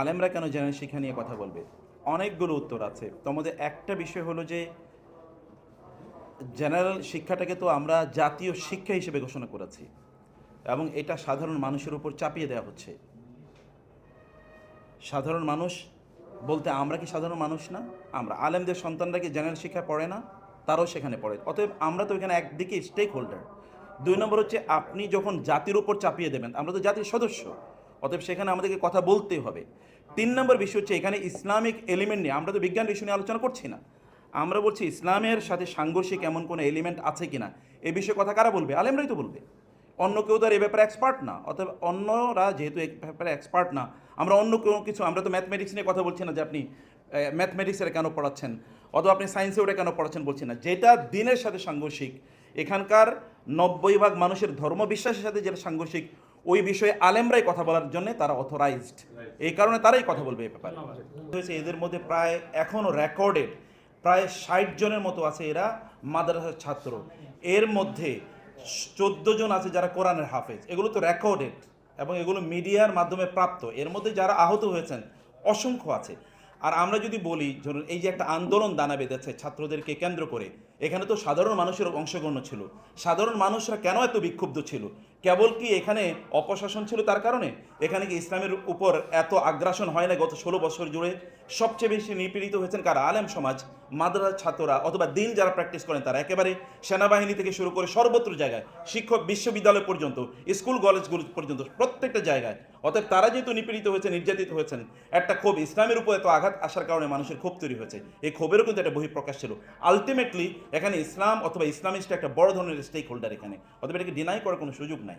আলেমরা কেন জেনারেল শিক্ষা নিয়ে কথা বলবে? অনেকগুলো উত্তর আছে। তোমাদের একটা বিষয় হলো যে জেনারেল শিক্ষাটাকে তো আমরা জাতীয় শিক্ষা হিসেবে ঘোষণা করেছি এবং এটা সাধারণ মানুষের উপর চাপিয়ে দেওয়া হচ্ছে। সাধারণ মানুষ বলতে আমরা কি সাধারণ মানুষ না? আমরা আলেমদের সন্তানরা কি জেনারেল শিক্ষা পড়ে না? তারাও সেখানে পড়ে। অতএব আমরা তো এখানে একদিকে স্টেক হোল্ডার দুই নম্বর হচ্ছে আপনি যখন জাতির উপর চাপিয়ে দেবেন, আমরা তো জাতির সদস্য। অতএব সেখানে আমাদেরকে কথা বলতে হবে। তিন নম্বর বিষয় হচ্ছে এখানে ইসলামিক এলিমেন্ট নিয়ে, আমরা তো বিজ্ঞান বিষয় নিয়ে আলোচনা করছি না। আমরা বলছি ইসলামের সাথে সাংঘর্ষিক এমন কোনো এলিমেন্ট আছে কিনা? এ বিষয়ে কথা কারা বলবে? আলেমরাই তো বলবে। অন্য কেউ তো আর এ ব্যাপারে এক্সপার্ট না। অতএব অন্যরা যেহেতু এ ব্যাপারে এক্সপার্ট না, আমরা অন্য কোনো কিছু, আমরা তো ম্যাথমেটিক্স নিয়ে কথা বলছি না যে আপনি ম্যাথমেটিক্সের কেন পড়াচ্ছেন? অথবা আপনি সায়েন্সে ওটা কেন পড়াচ্ছেন বলছি না। যেটা দিনের সাথে সাংঘর্ষিক, এখানকার নব্বই ভাগ মানুষের ধর্ম বিশ্বাসের সাথে যেটা সাংঘর্ষিক ওই বিষয়ে আলেমরাই কথা বলার জন্য তারা অথরাইজড এই কারণে তারাই কথা বলবে এই ব্যাপারে। হয়েছে এদের মধ্যে প্রায় এখনও রেকর্ডেড প্রায় ষাট জনের মতো আছে এরা মাদ্রাসার ছাত্র। এর মধ্যে চোদ্দ জন আছে যারা কোরআনের হাফেজ। এগুলো তো রেকর্ডেড এবং এগুলো মিডিয়ার মাধ্যমে প্রাপ্ত। এর মধ্যে যারা আহত হয়েছেন অসংখ্য আছে। আর আমরা যদি বলি ধরুন এই যে একটা আন্দোলন দানা বেঁধেছে ছাত্রদেরকে কেন্দ্র করে এখানে তো সাধারণ মানুষের অংশগ্রহণ ছিল। সাধারণ মানুষরা কেন এত বিক্ষুব্ধ ছিল? কেবল কি এখানে অপশাসন ছিল তার কারণে? এখানে কি ইসলামের উপর এত আগ্রাসন হয় না গত ষোলো বছর জুড়ে? সবচেয়ে বেশি নিপীড়িত হয়েছেন কারা? আলেম সমাজ মাদ্রাসা ছাত্ররা অথবা দিন যারা প্র্যাকটিস করেন তারা। একেবারে সেনাবাহিনী থেকে শুরু করে সর্বত্র জায়গায়, শিক্ষক বিশ্ববিদ্যালয় পর্যন্ত স্কুল কলেজগুলো পর্যন্ত, প্রত্যেকটা জায়গায়। অতএব তারা যেহেতু নিপীড়িত হয়েছে নির্যাতিত হয়েছেন, একটা ক্ষোভ ইসলামের উপর এত আঘাত আসার কারণে মানুষের ক্ষোভ তৈরি হয়েছে। এই ক্ষোভেরও কিন্তু একটা বহিঃপ্রকাশ ছিল। আলটিমেটলি এখানে ইসলাম অথবা ইসলামিস্ট একটা বড় ধরনের স্টেক হোল্ডার এখানে। অথবা এটাকে ডিনাই করার কোনো সুযোগ নাই।